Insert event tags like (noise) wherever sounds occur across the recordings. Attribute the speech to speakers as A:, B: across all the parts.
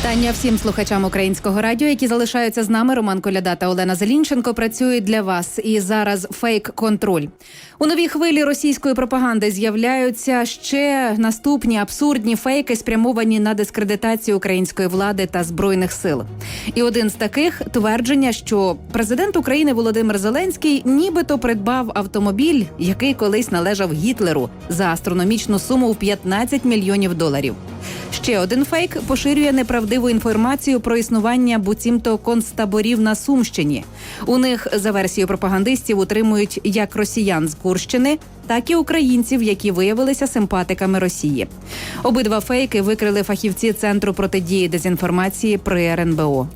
A: Вітання всім слухачам українського радіо, які залишаються з нами. Роман Коляда та Олена Зелінченко працюють для вас. І зараз фейк контроль у новій хвилі російської пропаганди з'являються ще наступні абсурдні фейки, спрямовані на дискредитацію української влади та збройних сил. І один з таких твердження, що президент України Володимир Зеленський нібито придбав автомобіль, який колись належав Гітлеру за астрономічну суму в 15 мільйонів доларів. Ще один фейк поширює неправдиву інформацію про існування буцімто концтаборів на Сумщині. У них за версією пропагандистів утримують як росіян з Курщини, так і українців, які виявилися симпатиками Росії. Обидва фейки викрили фахівці центру протидії дезінформації при РНБО.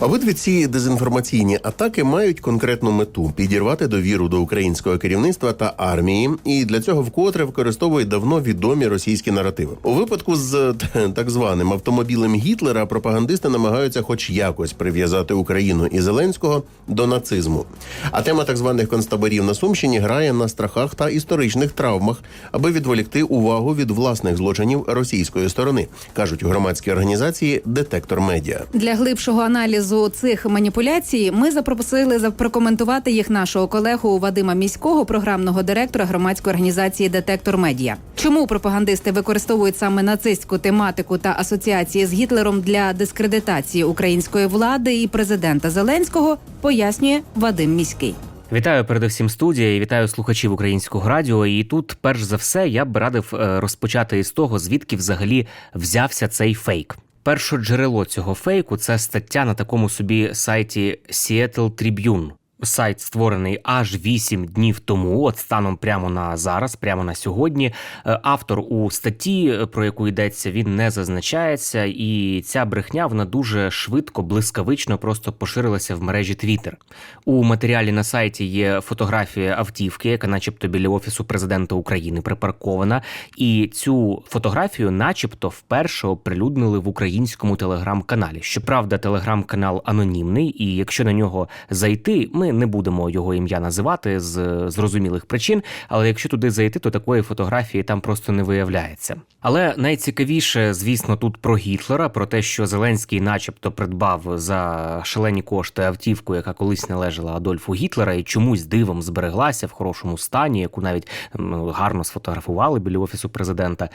B: Обидві ці дезінформаційні атаки мають конкретну мету підірвати довіру до українського керівництва та армії, і для цього вкотре використовують давно відомі російські наративи. У випадку з (laughs) так званим автомобілем Гітлера пропагандисти намагаються, хоч якось, прив'язати Україну і Зеленського до нацизму. А тема так званих концтаборів на Сумщині грає на страхах та історичних травмах, аби відволікти увагу від власних злочинів російської сторони, кажуть у громадській організації Детектор Медіа.
A: Для глибшого аналізу цих маніпуляцій ми запросили за- прокоментувати їх нашого колегу Вадима Міського, програмного директора громадської організації Детектор Медіа. Чому пропагандисти використовують саме нацистську тематику та асоціації з Гітлером для дискредитації української влади і президента Зеленського, пояснює Вадим Міський.
C: Вітаю передусім студія і вітаю слухачів українського радіо. І тут, перш за все, я б радив е, розпочати із того, звідки взагалі взявся цей фейк. Перше джерело цього фейку це стаття на такому собі сайті Seattle Tribune. Сайт створений аж 8 днів тому, от станом прямо на зараз, прямо на сьогодні. Е, Автор у статті, е, про яку йдеться, він не зазначається, і ця брехня вона дуже швидко, блискавично просто поширилася в мережі Twitter. У матеріалі на сайті є фотографія автівки, яка, начебто, біля офісу президента України припаркована. І цю фотографію, начебто, вперше оприлюднили в українському телеграм-каналі. Щоправда, телеграм-канал анонімний, і якщо на нього зайти, ми не будемо його ім'я називати з зрозумілих причин. Але якщо туди зайти, то такої фотографії там просто не виявляється. Але найцікавіше, звісно, тут про Гітлера, про те, що Зеленський, начебто, придбав за шалені кошти автівку, яка колись належала Адольфу Гітлера, і чомусь дивом збереглася в хорошому стані, яку навіть гарно сфотографували біля офісу президента.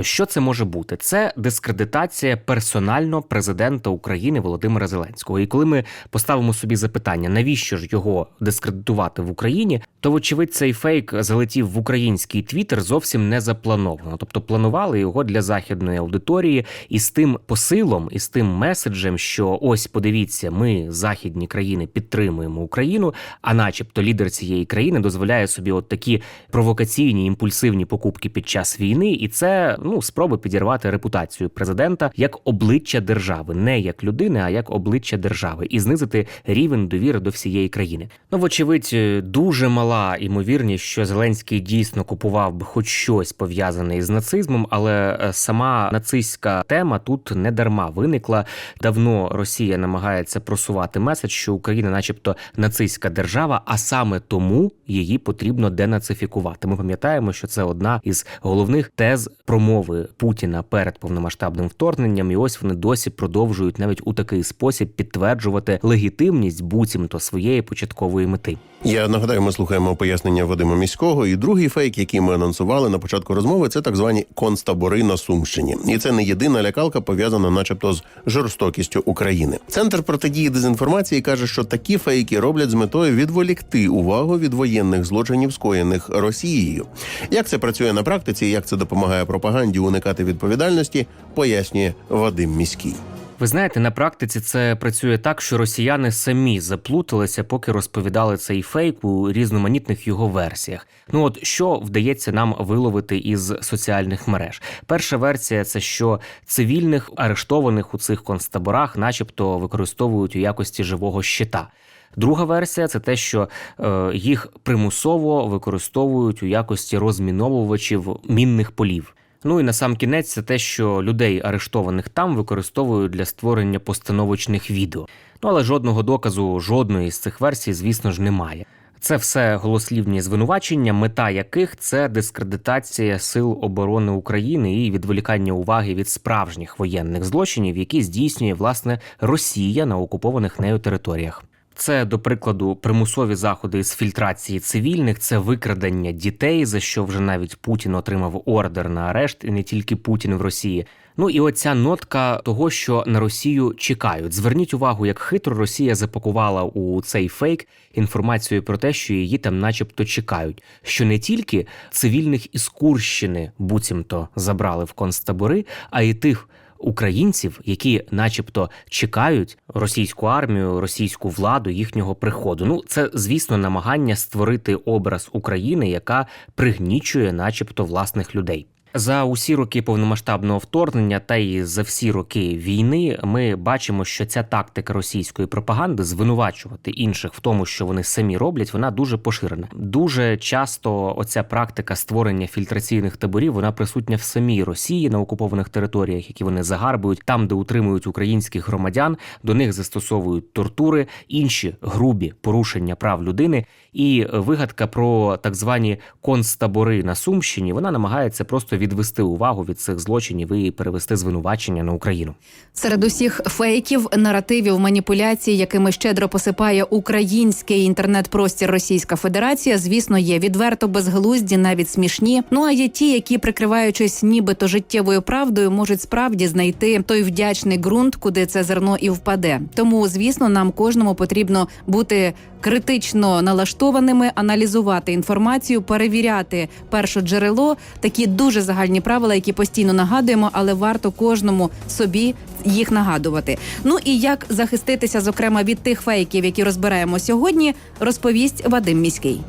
C: Що це може бути? Це дискредитація персонально президента України Володимира Зеленського. І коли ми поставимо собі запитання, навіщо ж його дискредитувати в Україні, то вочевидь цей фейк залетів в український твіттер зовсім не заплановано. Тобто планували його для західної аудиторії, і з тим посилом, і з тим меседжем, що ось подивіться, ми західні країни підтримуємо Україну, а начебто лідер цієї країни дозволяє собі от такі провокаційні імпульсивні покупки під час війни, і це ну спроби підірвати репутацію президента як обличчя держави, не як людини, а як обличчя держави, і знизити рівень довіри до всієї країни. Ну, вочевидь, е, дуже мала ймовірність, що Зеленський дійсно купував би хоч щось пов'язане із нацизмом, але е, сама нацистська тема тут не дарма виникла. Давно Росія намагається просувати меседж, що Україна, начебто, нацистська держава, а саме тому її потрібно денацифікувати. Ми пам'ятаємо, що це одна із головних тез промови Путіна перед повномасштабним вторгненням. І ось вони досі продовжують навіть у такий спосіб підтверджувати легітимність буцімто своєї початкової мети.
B: Я нагадаю, ми слухаємо пояснення Вадима Міського. І другий фейк, який ми анонсували на початку розмови, це так звані концтабори на Сумщині. І це не єдина лякалка, пов'язана, начебто, з жорстокістю України. Центр протидії дезінформації каже, що такі фейки роблять з метою відволікти увагу від воєнних злочинів, скоєних Росією. Як це працює на практиці, як це допомагає пропаганді уникати відповідальності, пояснює Вадим Міський.
C: Ви знаєте, на практиці це працює так, що росіяни самі заплуталися, поки розповідали цей фейк у різноманітних його версіях. Ну от що вдається нам виловити із соціальних мереж? Перша версія це що цивільних арештованих у цих концтаборах, начебто, використовують у якості живого щита. Друга версія це те, що е, їх примусово використовують у якості розміновувачів мінних полів. Ну і на сам кінець це те, що людей, арештованих там, використовують для створення постановочних відео. Ну але жодного доказу, жодної з цих версій, звісно ж, немає. Це все голослівні звинувачення, мета яких це дискредитація сил оборони України і відволікання уваги від справжніх воєнних злочинів, які здійснює власне Росія на окупованих нею територіях. Це, до прикладу, примусові заходи з фільтрації цивільних, це викрадення дітей, за що вже навіть Путін отримав ордер на арешт, і не тільки Путін в Росії. Ну і оця нотка того, що на Росію чекають. Зверніть увагу, як хитро Росія запакувала у цей фейк інформацію про те, що її там, начебто, чекають. Що не тільки цивільних із Курщини буцімто забрали в концтабори, а й тих. Українців, які, начебто, чекають російську армію, російську владу їхнього приходу. Ну, це звісно намагання створити образ України, яка пригнічує, начебто, власних людей. За усі роки повномасштабного вторгнення та й за всі роки війни ми бачимо, що ця тактика російської пропаганди звинувачувати інших в тому, що вони самі роблять, вона дуже поширена. Дуже часто оця практика створення фільтраційних таборів вона присутня в самій Росії на окупованих територіях, які вони загарбують, там, де утримують українських громадян, до них застосовують тортури, інші грубі порушення прав людини. І вигадка про так звані концтабори на Сумщині вона намагається просто відвести увагу від цих злочинів і перевести звинувачення на Україну.
A: Серед усіх фейків, наративів, маніпуляцій, якими щедро посипає український інтернет-простір Російська Федерація, звісно, є відверто безглузді, навіть смішні. Ну а є ті, які, прикриваючись нібито життєвою правдою, можуть справді знайти той вдячний ґрунт, куди це зерно і впаде. Тому, звісно, нам кожному потрібно бути критично налаштованими, аналізувати інформацію, перевіряти перше джерело. Такі дуже загальні правила, які постійно нагадуємо, але варто кожному собі їх нагадувати. Ну і як захиститися, зокрема від тих фейків, які розбираємо сьогодні, розповість Вадим Міський.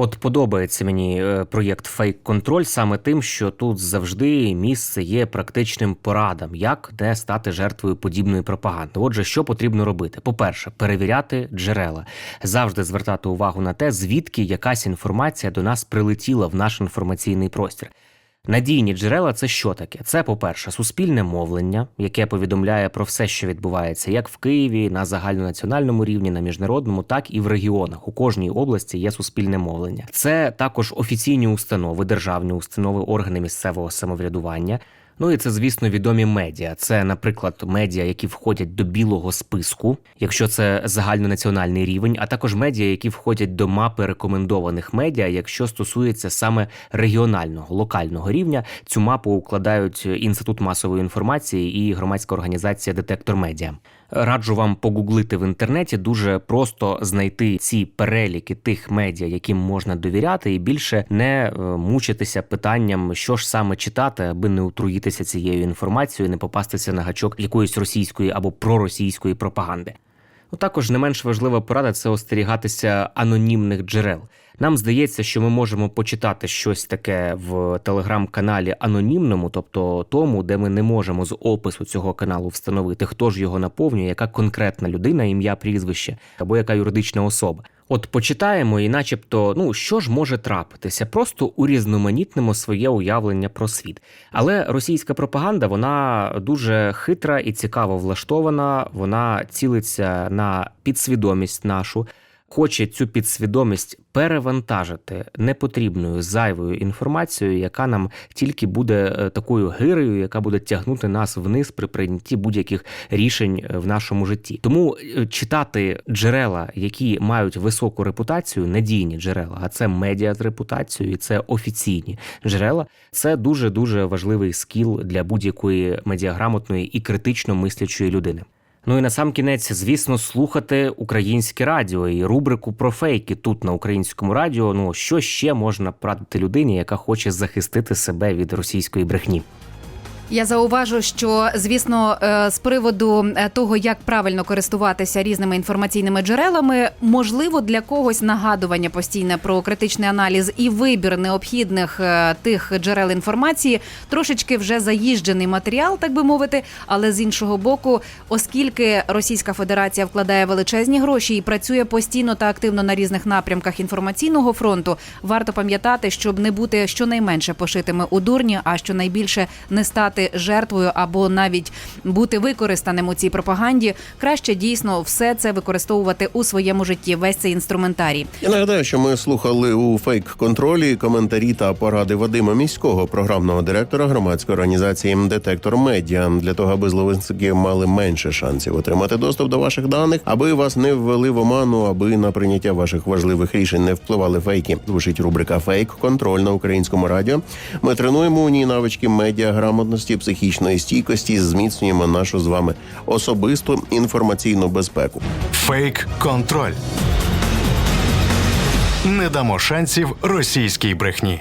C: От подобається мені е, проєкт Фейк Контроль саме тим, що тут завжди місце є практичним порадам, як не стати жертвою подібної пропаганди. Отже, що потрібно робити? По-перше, перевіряти джерела, завжди звертати увагу на те, звідки якась інформація до нас прилетіла в наш інформаційний простір. Надійні джерела це що таке? Це, по-перше, суспільне мовлення, яке повідомляє про все, що відбувається, як в Києві, на загальнонаціональному рівні, на міжнародному, так і в регіонах. У кожній області є суспільне мовлення. Це також офіційні установи, державні установи, органи місцевого самоврядування. Ну і це, звісно, відомі медіа. Це, наприклад, медіа, які входять до білого списку, якщо це загальнонаціональний рівень, а також медіа, які входять до мапи рекомендованих медіа, якщо стосується саме регіонального локального рівня. Цю мапу укладають інститут масової інформації і громадська організація Детектор Медіа. Раджу вам погуглити в інтернеті, дуже просто знайти ці переліки тих медіа, яким можна довіряти, і більше не е, мучитися питанням, що ж саме читати, аби не отруїтися цією інформацією, не попастися на гачок якоїсь російської або проросійської пропаганди. Ну, також не менш важлива порада це остерігатися анонімних джерел. Нам здається, що ми можемо почитати щось таке в телеграм-каналі анонімному, тобто тому, де ми не можемо з опису цього каналу встановити, хто ж його наповнює, яка конкретна людина, ім'я, прізвище або яка юридична особа. От почитаємо, і, начебто, ну що ж може трапитися, просто урізноманітнимо своє уявлення про світ. Але російська пропаганда вона дуже хитра і цікаво влаштована. Вона цілиться на підсвідомість нашу. Хоче цю підсвідомість перевантажити непотрібною зайвою інформацією, яка нам тільки буде е, такою гирею, яка буде тягнути нас вниз при прийнятті будь-яких рішень е, в нашому житті. Тому е, читати джерела, які мають високу репутацію, надійні джерела, а це медіа з репутацією, і це офіційні джерела. Це дуже дуже важливий скіл для будь-якої медіаграмотної і критично мислячої людини. Ну і на сам кінець, звісно, слухати українське радіо і рубрику про фейки тут на українському радіо. Ну що ще можна порадити людині, яка хоче захистити себе від російської брехні?
A: Я зауважу, що звісно, е, з приводу е, того, як правильно користуватися різними інформаційними джерелами, можливо, для когось нагадування постійне про критичний аналіз і вибір необхідних е, тих джерел інформації трошечки вже заїжджений матеріал, так би мовити. Але з іншого боку, оскільки Російська Федерація вкладає величезні гроші і працює постійно та активно на різних напрямках інформаційного фронту, варто пам'ятати, щоб не бути щонайменше пошитими у дурні, а щонайбільше не стати стати жертвою або навіть бути використаним у цій пропаганді, краще дійсно все це використовувати у своєму житті. Весь цей інструментарій.
B: Я нагадаю, що ми слухали у фейк-контролі коментарі та поради Вадима міського програмного директора громадської організації Детектор Медіа для того, аби зловисники мали менше шансів отримати доступ до ваших даних, аби вас не ввели в оману, аби на прийняття ваших важливих рішень не впливали фейки. Звучить рубрика Фейк контроль на українському радіо. Ми тренуємо у ній навички медіаграмотності, психічної стійкості, зміцнюємо нашу з вами особисту інформаційну безпеку.
D: Фейк контроль. Не дамо шансів російській брехні.